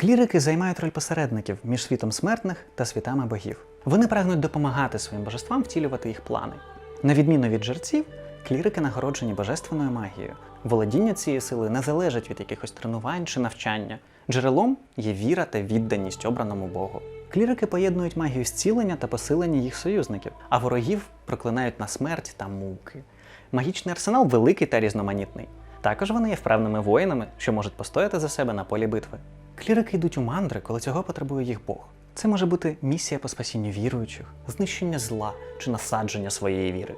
Клірики займають роль посередників між світом смертних та світами богів. Вони прагнуть допомагати своїм божествам втілювати їх плани. На відміну від жерців, клірики нагороджені божественною магією. Володіння цієї сили не залежить від якихось тренувань чи навчання. Джерелом є віра та відданість обраному Богу. Клірики поєднують магію зцілення та посилення їх союзників, а ворогів проклинають на смерть та муки. Магічний арсенал великий та різноманітний. Також вони є вправними воїнами, що можуть постояти за себе на полі битви. Клірики йдуть у мандри, коли цього потребує їх Бог. Це може бути місія по спасінню віруючих, знищення зла чи насадження своєї віри.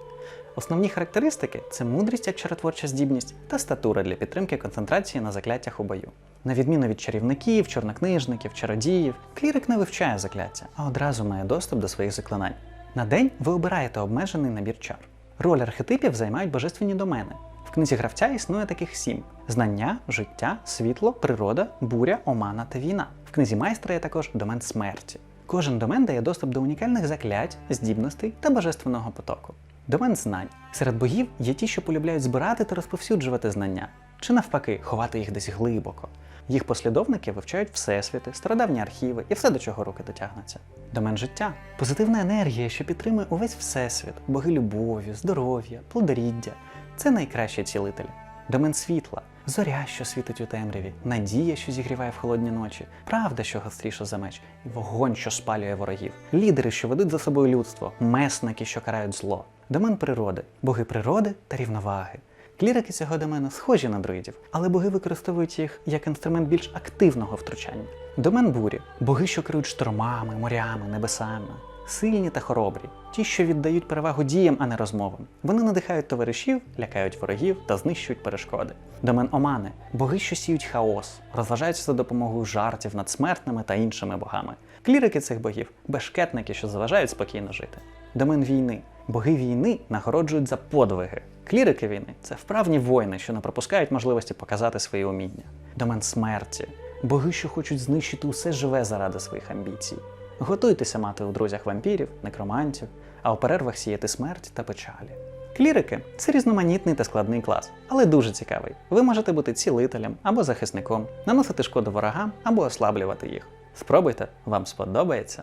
Основні характеристики це мудрість як чаротворча здібність та статура для підтримки концентрації на закляттях у бою. На відміну від чарівників, чорнокнижників, чародіїв, клірик не вивчає закляття, а одразу має доступ до своїх заклинань. На день ви обираєте обмежений набір чар. Роль архетипів займають божественні домени. В книзі гравця існує таких сім: знання, життя, світло, природа, буря, омана та війна. В книзі майстра є також домен смерті. Кожен домен дає доступ до унікальних заклять, здібностей та божественного потоку. Домен знань. Серед богів є ті, що полюбляють збирати та розповсюджувати знання, чи навпаки, ховати їх десь глибоко. Їх послідовники вивчають всесвіти, стародавні архіви і все, до чого руки дотягнуться. Домен життя позитивна енергія, що підтримує увесь всесвіт, боги любові, здоров'я, плодоріддя. Це найкращі цілителі. Домен світла, зоря, що світить у темряві, надія, що зігріває в холодні ночі, правда, що гостріша за меч, і вогонь, що спалює ворогів, лідери, що ведуть за собою людство, месники, що карають зло. Домен природи, боги природи та рівноваги. Клірики цього домену схожі на друїдів, але боги використовують їх як інструмент більш активного втручання. Домен бурі боги, що керують штормами, морями, небесами. Сильні та хоробрі, ті, що віддають перевагу діям, а не розмовам. Вони надихають товаришів, лякають ворогів та знищують перешкоди. Домен омани боги, що сіють хаос, розважаються за допомогою жартів над смертними та іншими богами. Клірики цих богів бешкетники, що заважають спокійно жити. Домен війни боги війни нагороджують за подвиги. Клірики війни це вправні воїни, що не пропускають можливості показати свої уміння. Домен смерті боги, що хочуть знищити усе живе заради своїх амбіцій. Готуйтеся мати у друзях вампірів, некромантів, а у перервах сіяти смерть та печалі. Клірики це різноманітний та складний клас, але дуже цікавий. Ви можете бути цілителем або захисником, наносити шкоду ворогам або ослаблювати їх. Спробуйте, вам сподобається.